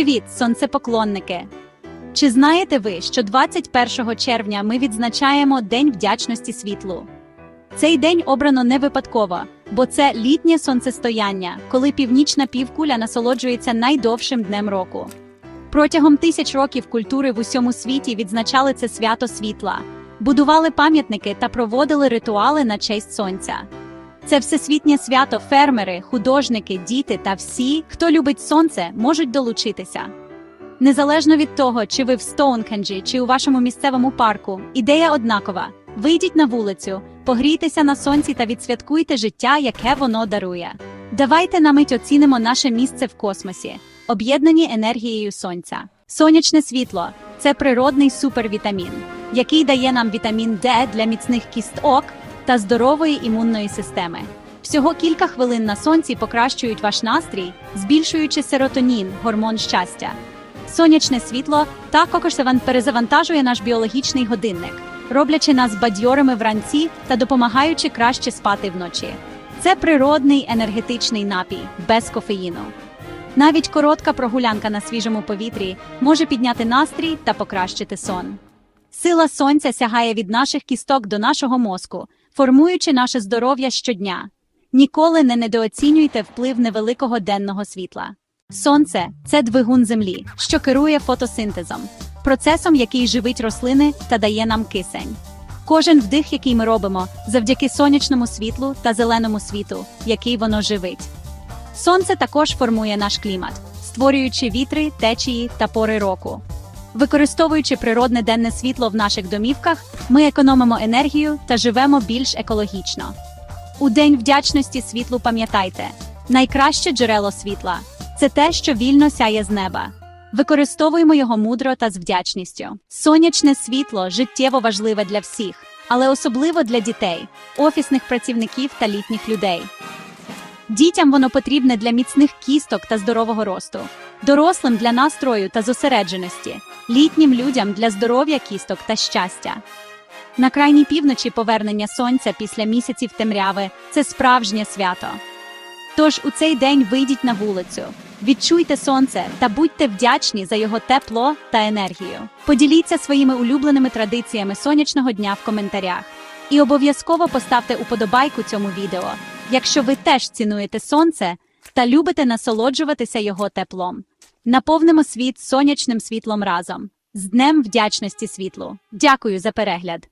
Привіт, сонцепоклонники! Чи знаєте ви, що 21 червня ми відзначаємо День вдячності світлу? Цей день обрано не випадково, бо це літнє сонцестояння, коли північна півкуля насолоджується найдовшим днем року. Протягом тисяч років культури в усьому світі відзначали це свято світла, будували пам'ятники та проводили ритуали на честь сонця. Це всесвітнє свято фермери, художники, діти та всі, хто любить сонце, можуть долучитися. Незалежно від того, чи ви в Стоунхенджі, чи у вашому місцевому парку, ідея однакова: вийдіть на вулицю, погрійтеся на сонці та відсвяткуйте життя, яке воно дарує. Давайте на мить оцінимо наше місце в космосі, об'єднані енергією сонця. Сонячне світло це природний супервітамін, який дає нам вітамін Д для міцних кісток та здорової імунної системи. Всього кілька хвилин на сонці покращують ваш настрій, збільшуючи серотонін, гормон щастя. Сонячне світло також заван- перезавантажує наш біологічний годинник, роблячи нас бадьорими вранці та допомагаючи краще спати вночі. Це природний енергетичний напій без кофеїну. Навіть коротка прогулянка на свіжому повітрі може підняти настрій та покращити сон. Сила сонця сягає від наших кісток до нашого мозку, формуючи наше здоров'я щодня. Ніколи не недооцінюйте вплив невеликого денного світла. Сонце це двигун землі, що керує фотосинтезом, процесом, який живить рослини та дає нам кисень. Кожен вдих, який ми робимо, завдяки сонячному світлу та зеленому світу, який воно живить. Сонце також формує наш клімат, створюючи вітри, течії та пори року. Використовуючи природне денне світло в наших домівках, ми економимо енергію та живемо більш екологічно. У День вдячності світлу пам'ятайте: найкраще джерело світла це те, що вільно сяє з неба. Використовуємо його мудро та з вдячністю. Сонячне світло життєво важливе для всіх, але особливо для дітей, офісних працівників та літніх людей. Дітям воно потрібне для міцних кісток та здорового росту, дорослим для настрою та зосередженості, літнім людям для здоров'я кісток та щастя. На крайній півночі повернення сонця після місяців темряви це справжнє свято. Тож у цей день вийдіть на вулицю, відчуйте сонце та будьте вдячні за його тепло та енергію. Поділіться своїми улюбленими традиціями сонячного дня в коментарях. І обов'язково поставте уподобайку цьому відео, якщо ви теж цінуєте сонце та любите насолоджуватися його теплом. Наповнимо світ сонячним світлом разом. З Днем вдячності світлу. Дякую за перегляд!